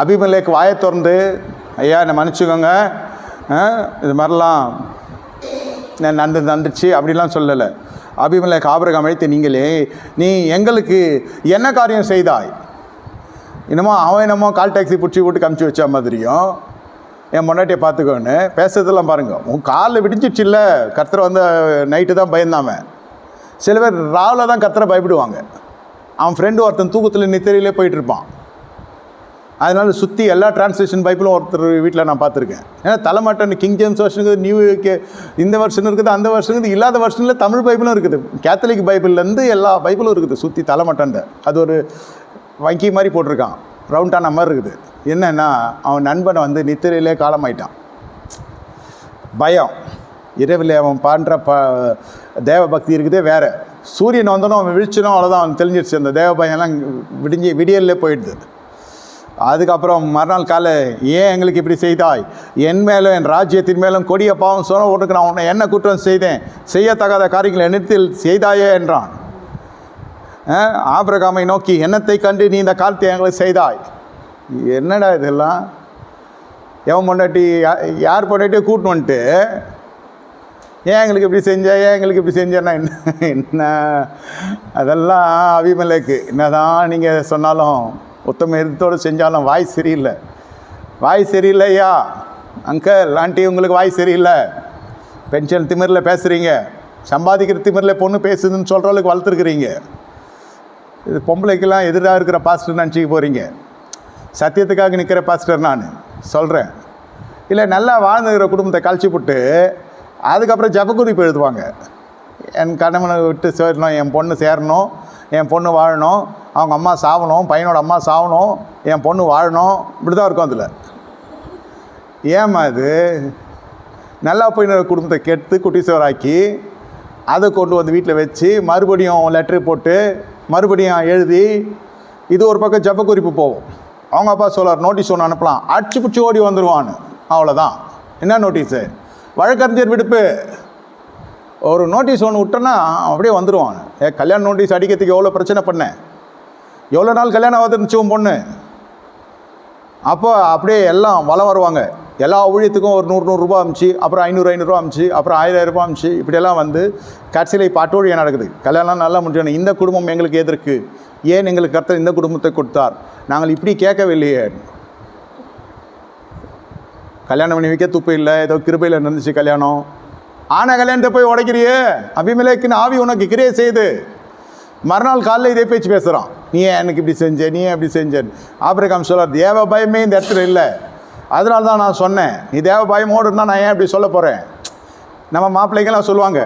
அபிமலேக்கு வாயை திறந்து ஐயா என்னை மன்னிச்சுக்கோங்க. இது மாதிரிலாம் நான் நடந்து அப்படிலாம் சொல்லலை. அபிமலேக் ஆபரகம் அழைத்து நீங்களே நீ எங்களுக்கு என்ன காரியம் செய்தாய்? என்னமோ அவன் என்னமோ கால் டாக்ஸி பிடிச்சி விட்டு கமிச்சு வச்ச மாதிரியும் என் முன்னாட்டியை பார்த்துக்கோன்னு பேசுறதெல்லாம் பாருங்கள் உன் காலில் விடிஞ்சிடுச்சுல்ல கர்த்தரை வந்து நைட்டு தான் பயந்தாமன் சில பேர் ராவில் தான் கர்த்தரை பயப்படுவாங்க. அவன் ஃப்ரெண்டு ஒருத்தன் தூக்கத்தில் நித்திரையிலே போயிட்டுருப்பான் அதனால் சுற்றி எல்லா டிரான்ஸ்லேஷன் பைப்பிலும் ஒருத்தர் வீட்டில் நான் பார்த்துருக்கேன். ஏன்னா தலைமாட்டன் கிங் ஜேம்ஸ் வருஷன் இருக்குது நியூ கே இந்த வருஷம் இருக்குது அந்த வருஷம் இருக்குது இல்லாத வருஷனில் தமிழ் பைபிளும் இருக்குது. கேத்தலிக் பைபிள்லேருந்து எல்லா பைபிளும் இருக்குது சுற்றி தலைமாட்டன்ட அது ஒரு வங்கி மாதிரி போட்டிருக்கான். ரவுண்டான மாதிரி இருக்குது. என்னன்னா அவன் நண்பனை வந்து நித்திரையிலே காலமாயிட்டான். பயம். இரவில் அவன் பண்ணுற ப தேவ பக்தி இருக்குதே வேற. சூரியன் வந்தனும் அவன் விழிச்சனும் அவ்வளோதான் அவன் தெரிஞ்சிருச்சு அந்த தேவ பயம்லாம் விடிஞ்சு விடியல்லே போயிடுது. அதுக்கப்புறம் மறுநாள் காலை ஏன் எங்களுக்கு இப்படி செய்தாய்? என் மேலும் என் ராஜ்யத்தின் மேலும் கொடிய பாவம் சொன்ன உனக்கு நான் உன்னை என்ன குற்றம் செய்தேன்? செய்யத்தகாத காரியங்களை நிறுத்தில் செய்தாயே? என்றான். ஆபிரகாமை நோக்கி என்னத்தை கண்டு நீ இந்த காலத்தை எங்களுக்கு செய்தாய்? என்னடா இதெல்லாம்? எவன் பொண்டாட்டி யா- யார் பொண்டாட்டியோ கூட்டின்னு வந்துட்டு ஏன் எங்களுக்கு இப்படி செஞ்ச ஏன் எங்களுக்கு இப்படி செஞ்சேன்னா என்ன என்ன? அதெல்லாம் அபிமலைக்கு. என்னதான் நீங்கள் சொன்னாலும் உத்தம எதிர்த்தோடு செஞ்சாலும் வாய் சரியில்லை. வாய் சரியில்லையா? அங்கிள் ஆண்டி உங்களுக்கு வாய் சரியில்லை. பென்ஷன் திமிரில் பேசுகிறீங்க சம்பாதிக்கிற திமிரில் பொண்ணு பேசுதுன்னு சொல்கிற அளவுக்கு வளர்த்துருக்குறீங்க. இது பொம்பளைக்கெல்லாம் எதிராக இருக்கிற பாஸ்டர் நினச்சிக்க போகிறீங்க சத்தியத்துக்காக நிற்கிற பாஸ்டர் நான். சொல்கிறேன் இல்லை நல்லா வாழ்ந்துக்கிற குடும்பத்தை கழிச்சு விட்டு அதுக்கப்புறம் ஜபக்குறிப்பு எழுதுவாங்க. என் கணவனை விட்டு சேரணும் என் பொண்ணு சேரணும் என் பொண்ணு வாழணும் அவங்க அம்மா சாவணும் பையனோட அம்மா சாவணும் என் பொண்ணு வாழணும் இப்படி தான் இருக்கும் அதில். ஏம்மா இது? நல்லா போயின குடும்பத்தை கெடுத்து குட்டிசோராக்கி அதை கொண்டு வந்து வீட்டில் வச்சு மறுபடியும் லெட்ரு போட்டு மறுபடியும் எழுதி இது ஒரு பக்கம் ஜப்ப குறிப்பு போகும் அவங்க அப்பா சொல்லார் நோட்டீஸ் ஒன்று அனுப்பலாம். அடிச்சு பிடிச்சி ஓடி வந்துடுவான்னு அவ்வளோதான் என்ன நோட்டீஸு வழக்கறிஞர் விடுப்பு. ஒரு நோட்டீஸ் ஒன்று விட்டோன்னா அப்படியே வந்துடுவான் ஏ கல்யாண நோட்டீஸ் அடிக்கிறதுக்கு எவ்வளோ பிரச்சனை பண்ணேன் எவ்வளோ நாள் கல்யாணம் வந்துருந்துச்சு உன் பொண்ணு. அப்போ அப்படியே எல்லாம் வளம் வருவாங்க. எல்லா ஊழியத்துக்கும் ஒரு நூறு நூறுரூபா அமிச்சு அப்புறம் ஐநூறு ஐநூறுரூவா அமிச்சு அப்புறம் ஆயிரம் ரூபா அமிச்சு இப்படியெல்லாம் வந்து கடைசியில் இப்போ அட்டோழியம் நடக்குது. கல்யாணம் நல்லா முடிஞ்சோன்னு இந்த குடும்பம் எங்களுக்கு எதிர்க்கு ஏன் எங்களுக்கு கர்த்தர் இந்த குடும்பத்தை கொடுத்தார்? நாங்கள் இப்படி கேட்கவில்லையே. கல்யாணம் பண்ணி வைக்க துப்பு இல்லை ஏதோ கிருபையில் நடந்துச்சு கல்யாணம். ஆனை கல்யாணத்தை போய் உடைக்கிறியே? அபிமலேக்குன்னு ஆவி உனக்கு கிரே செய்து. மறுநாள் காலைல இதே பேச்சு பேசுகிறான் நீ ஏன் எனக்கு இப்படி செஞ்ச? நீ ஏன் இப்படி செஞ்ச? ஆபிரகாம் சொல்கிறார் தேவ பயமே இந்த இடத்துல இல்லை. அதனால தான் நான் சொன்னேன். நீ தேவ பயமோடு இருந்தால் நான் ஏன் இப்படி சொல்ல போகிறேன் நம்ம மாப்பிள்ளைங்கெல்லாம் சொல்லுவாங்க